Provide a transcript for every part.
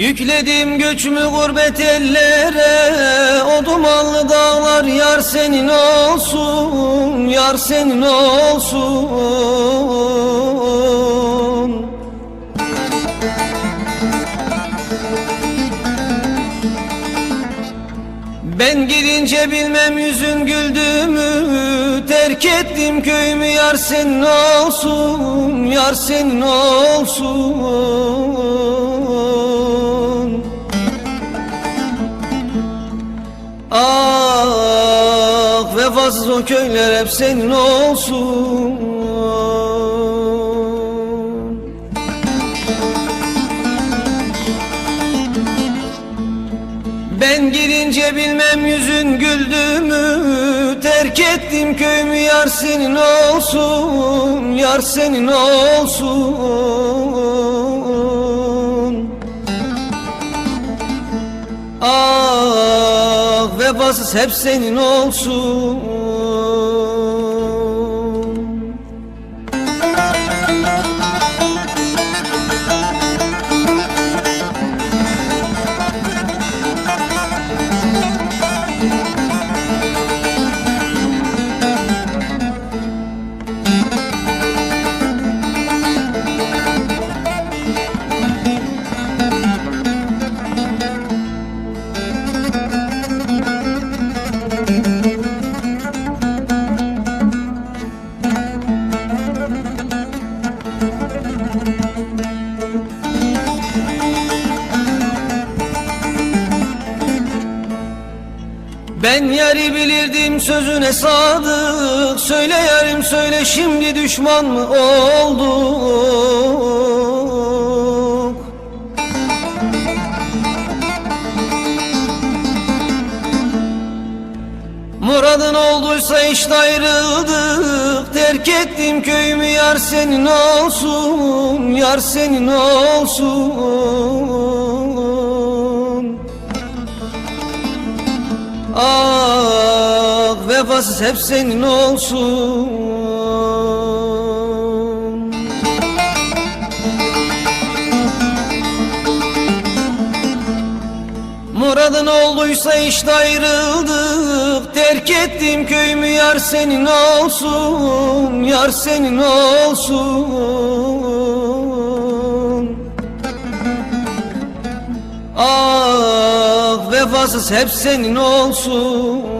Yükledim göçümü gurbet ellere. O dumanlı dağlar yar senin olsun Yar senin olsun. Ben gidince bilmem yüzün güldüğümü Terk ettim köyümü yar senin olsun Yar senin olsun Vefasız o köyler hep senin olsun. Ben gidince bilmem yüzün güldüğümü Terk ettim köyümü yar senin olsun Yar senin olsun. Ah vefasız hep senin olsun Ben yeri bilirdim sözüne sadık Söyle yarim söyle şimdi düşman mı olduk? Muradın olduysa işte ayrıldık. Terk ettim köyümü yar senin olsun Yar senin olsun Ah vefasız hep senin olsun. Muradın olduysa işte ayrıldık. Terk ettim köyümü yar senin olsun Yar senin olsun. Ah vefasız hep senin olsun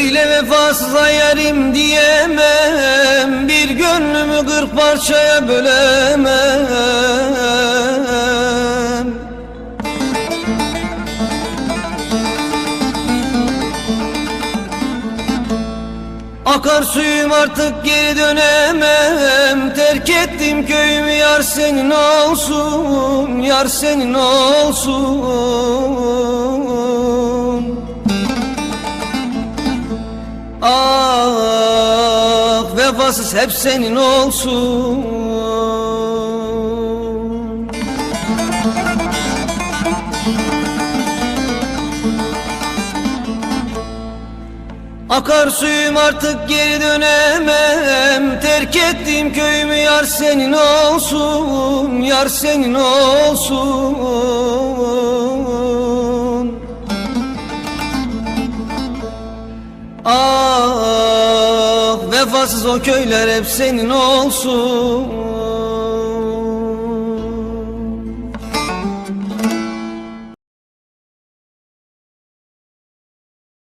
Böyle vefasıza yarim diyemem. Bir gönlümü kırk parçaya bölemem. Akar suyum artık geri dönemem. Terk ettim köyümü yar senin olsun Yar senin olsun vefasız hep senin olsun. Akar suyum artık geri dönemem. Terk ettim köyümü yar senin olsun Yar senin olsun vefasız o köyler hep senin olsun